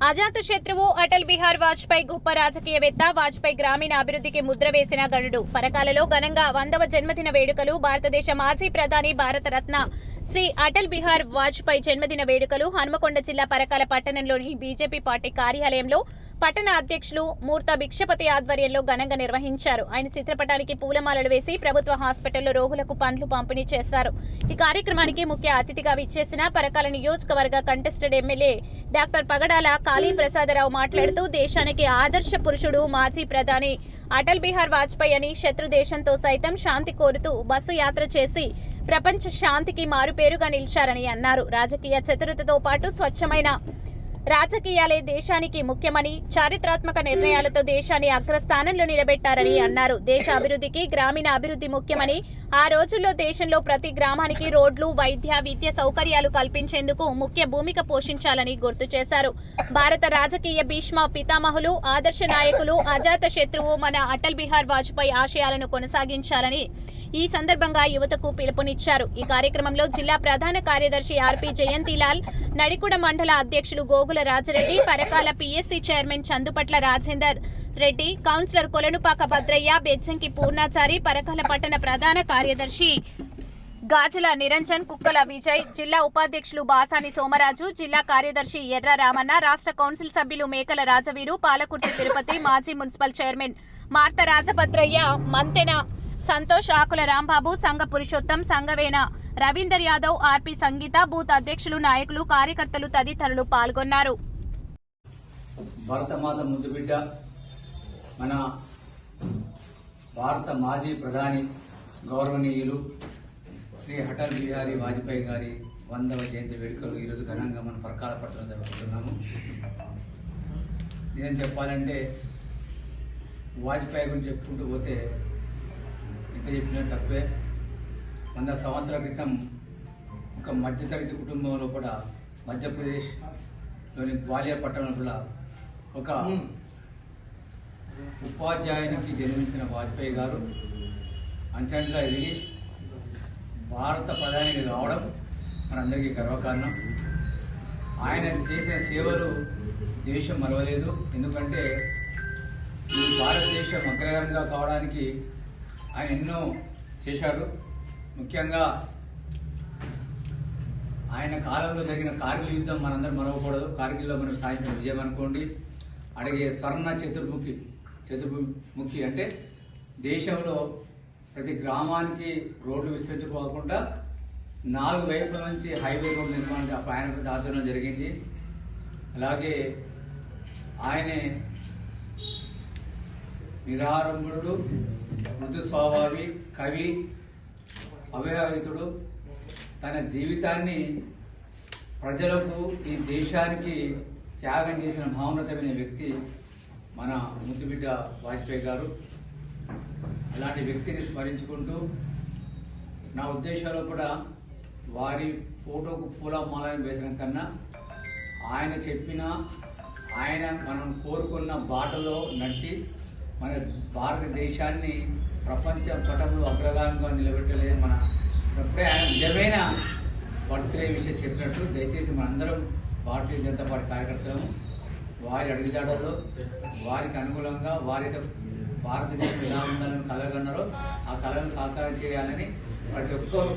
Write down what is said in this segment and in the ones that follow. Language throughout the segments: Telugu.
అజాత శత్రువు అటల్ బిహార్ వాజ్పేయి గొప్ప రాజకీయవేత్త వాజ్పేయి గ్రామీణ అభివృద్ధికి ముద్ర వేసిన గణుడు పరకాలలో ఘనంగా వందవ జన్మదిన వేడుకలు భారతదేశ మాజీ ప్రధాని భారతరత్న శ్రీ అటల్ బిహార్ వాజ్పేయి జన్మదిన వేడుకలు హనుమకొండ జిల్లా పరకాల పట్టణంలోని బీజేపీ పార్టీ కార్యాలయంలో పట్టణ అధ్యక్షులు మూర్త భిక్షపతి ఆధ్వర్యంలో ఘనంగా నిర్వహించారు. ఆయన చిత్రపటానికి పూలమాలలు వేసి ప్రభుత్వ హాస్పిటల్లో రోగులకు పండ్లు పంపిణీ చేశారు. ఈ కార్యక్రమానికి ముఖ్య అతిథిగా విచ్చేసిన పరకాల నియోజకవర్గ contested MLA doctor Pagadala Kali Prasadarao మాట్లాడుతూ దేశానికి ఆదర్శ పురుషుడు మాజీ ప్రధాని అటల్ బిహార్ వాజ్పేయి అని శత్రు దేశంతో సైతం శాంతి కోరుతూ బస్సు యాత్ర చేసి ప్రపంచ శాంతికి మారుపేరుగా నిలిచారని అన్నారు. రాజకీయ చతురతతో పాటు స్వచ్ఛమైన రాజకీయాలే దేశానికి ముఖ్యమని చారిత్రాత్మక నిర్ణయాలతో దేశాన్ని అగ్రస్థానంలో నిలబెట్టారని అన్నారు. దేశ అభివృద్ధికి గ్రామీణ అభివృద్ధి ముఖ్యమని ఆ రోజుల్లో దేశంలో ప్రతి గ్రామానికి రోడ్లు వైద్య విద్య సౌకర్యాలు కల్పించేందుకు ముఖ్య భూమిక పోషించాలని గుర్తు చేశారు. భారత రాజకీయ భీష్మ పితామహులు ఆదర్శ నాయకులు అజాత శత్రువు మన అటల్ బిహార్ వాజ్పేయి ఆశయాలను కొనసాగించాలని ఈ సందర్భంగా యువతకు పిలుపునిచ్చారు. ఈ కార్యక్రమంలో జిల్లా ప్రధాన కార్యదర్శి ఆర్పి జయంతిలాల్ నడికుడ మండల అధ్యక్షులు Gogula Rajareddy Parakala PSC chairman Chandupatla Rajender Reddy councillor Kolanupaka Bhadraiah Bejjanki Purnachari Parakala పట్టణ ప్రధాన కార్యదర్శి గాజుల నిరంజన్ కుక్కల విజయ్ జిల్లా ఉపాధ్యక్షులు బాసాని సోమరాజు జిల్లా కార్యదర్శి ఎర్ర రామన్న రాష్ట్ర కౌన్సిల్ సభ్యులు మేకల రాజవీరు పాలకుర్తి తిరుపతి మాజీ municipal chairman Martha Rajabhadraiah Manthena Santosh Akula Rambabu Sangha Purushottam Sanghavena Ravinder Yadav RP Sangeetha booth అధ్యక్షులు నాయకులు కార్యకర్తలు తదితరులు పాల్గొన్నారు. భరతమాత ముద్దు బిడ్డ మన భారత మాజీ ప్రధాని గౌరవనీయులు శ్రీ అటల్ బిహారీ వాజ్పేయి గారి వందవ జయంతి వేడుకలు ఈరోజు ఘనంగా మన పరకాల పట్టణంలో జరుపుకుంటున్నాము నేను చెప్పాలంటే వాజ్పేయి గురించి చెప్పుకుంటూ పోతే చెప్పినా తక్కువే. వంద సంవత్సరాల క్రితం ఒక మధ్యతరగతి కుటుంబంలో కూడా మధ్యప్రదేశ్లోని గ్వాలియర్ పట్టణంలో కూడా ఒక ఉపాధ్యాయునికి జన్మించిన వాజ్పేయి గారు అంచంచలా ఎదిగి భారత ప్రధానిగా కావడం మనందరికీ గర్వకారణం. ఆయన చేసిన సేవలు దేశం మరవలేదు. ఎందుకంటే ఈ భారతదేశం అగ్రగామిగా కావడానికి ఆయన ఎన్నో చేశాడు. ముఖ్యంగా ఆయన కాలంలో జరిగిన కార్గిల్ యుద్ధం మనందరం మరవకూడదు. కార్గిల్లో మనం సాధించిన విజయం అనుకోండి. అడిగే స్వర్ణ చతుర్ముఖి చతుర్ముఖి అంటే దేశంలో ప్రతి గ్రామానికి రోడ్లు విస్తరించుకోకుండా నాలుగు వైపుల నుంచి హైవే రోడ్ నిర్మాణం అప్పుడు ఆయన ఆధ్వర్యంలో జరిగింది. అలాగే ఆయనే నిరారంభుడు మృదు స్వభావి కవి అవివాహితుడు తన జీవితాన్ని ప్రజలకు ఈ దేశానికి త్యాగం చేసిన మహోన్నతమైన వ్యక్తి మన ముద్దుబిడ్డ వాజ్పేయి గారు. అలాంటి వ్యక్తిని స్మరించుకుంటూ నా ఉద్దేశాల్లో కూడా వారి ఫోటోకు పూల మాలని వేసడం కన్నా ఆయన చెప్పిన ఆయన మనం కోరుకున్న బాటలో నడిచి మన భారతదేశాన్ని ప్రపంచ పటంలో అగ్రగామిగా నిలబెట్టలేదు మన ఇప్పుడే ఆయన నిజమైన బర్త్డే విషయం చెప్పినట్లు దయచేసి మనందరం భారతీయ జనతా పార్టీ కార్యకర్తలను వారి అడుగుజాడల్లో వారికి అనుగుణంగా వారితో భారతదేశం ఎలా ఉండాలని కలగన్నారో ఆ కళను సాకారం చేయాలని ప్రతి ఒక్కరు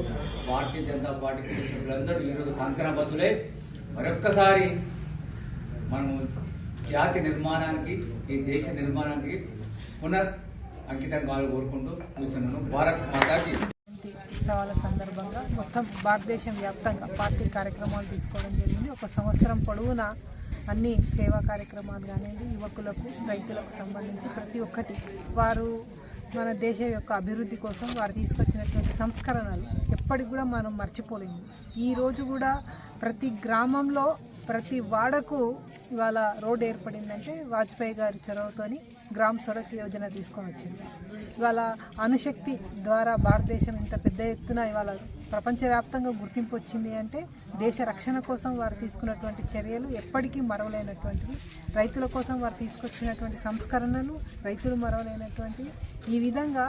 భారతీయ జనతా పార్టీ సభ్యులందరూ ఈరోజు కంకణబద్దులై మరొక్కసారి మనము జాతి నిర్మాణానికి ఈ దేశ నిర్మాణానికి పునర్ అంకితం కావాలని కోరుకుంటూ కూర్చున్నాను. భారత్ మాతాకి. ఉత్సవాల సందర్భంగా మొత్తం భారతదేశం వ్యాప్తంగా పార్టీ కార్యక్రమాలు తీసుకోవడం జరిగింది. ఒక సంవత్సరం పొడవునా అన్ని సేవా కార్యక్రమాలు కానివ్వండి యువకులకు రైతులకు సంబంధించి ప్రతి ఒక్కటి వారు మన దేశం యొక్క అభివృద్ధి కోసం వారు తీసుకొచ్చినటువంటి సంస్కరణలు ఎప్పటికి కూడా మనం మర్చిపోలేము. ఈరోజు కూడా ప్రతి గ్రామంలో ప్రతి వాడకు ఇవాళ రోడ్ ఏర్పడిందంటే వాజ్పేయి గారి చొరవతోని గ్రామ్ సడక్ యోజన తీసుకొని వచ్చింది ఇవాళ అణుశక్తి ద్వారా భారతదేశం ఇంత పెద్ద ఎత్తున ఇవాళ ప్రపంచవ్యాప్తంగా గుర్తింపు వచ్చింది అంటే దేశ రక్షణ కోసం వారు తీసుకున్నటువంటి చర్యలు ఎప్పటికీ మరవలేనటువంటివి. రైతుల కోసం వారు తీసుకొచ్చినటువంటి సంస్కరణలు రైతులు మరవలేనటువంటివి. ఈ విధంగా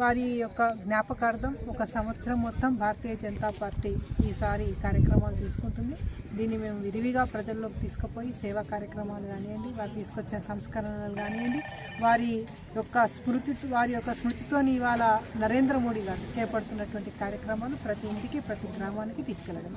వారి యొక్క జ్ఞాపకార్థం ఒక సంవత్సరం మొత్తం భారతీయ జనతా పార్టీ ఈసారి కార్యక్రమాలు తీసుకుంటుంది. దీన్ని మేము విరివిగా ప్రజల్లోకి తీసుకుపోయి సేవా కార్యక్రమాలు కానివ్వండి వారు తీసుకొచ్చిన సంస్కరణలు కానివ్వండి వారి యొక్క స్మృతి వారి యొక్క స్మృతితోని ఇవాళ నరేంద్ర మోడీ గారు చేపడుతున్నటువంటి కార్యక్రమాలు ప్రతి ఇంటికి ప్రతి గ్రామానికి తీసుకెళ్ళడం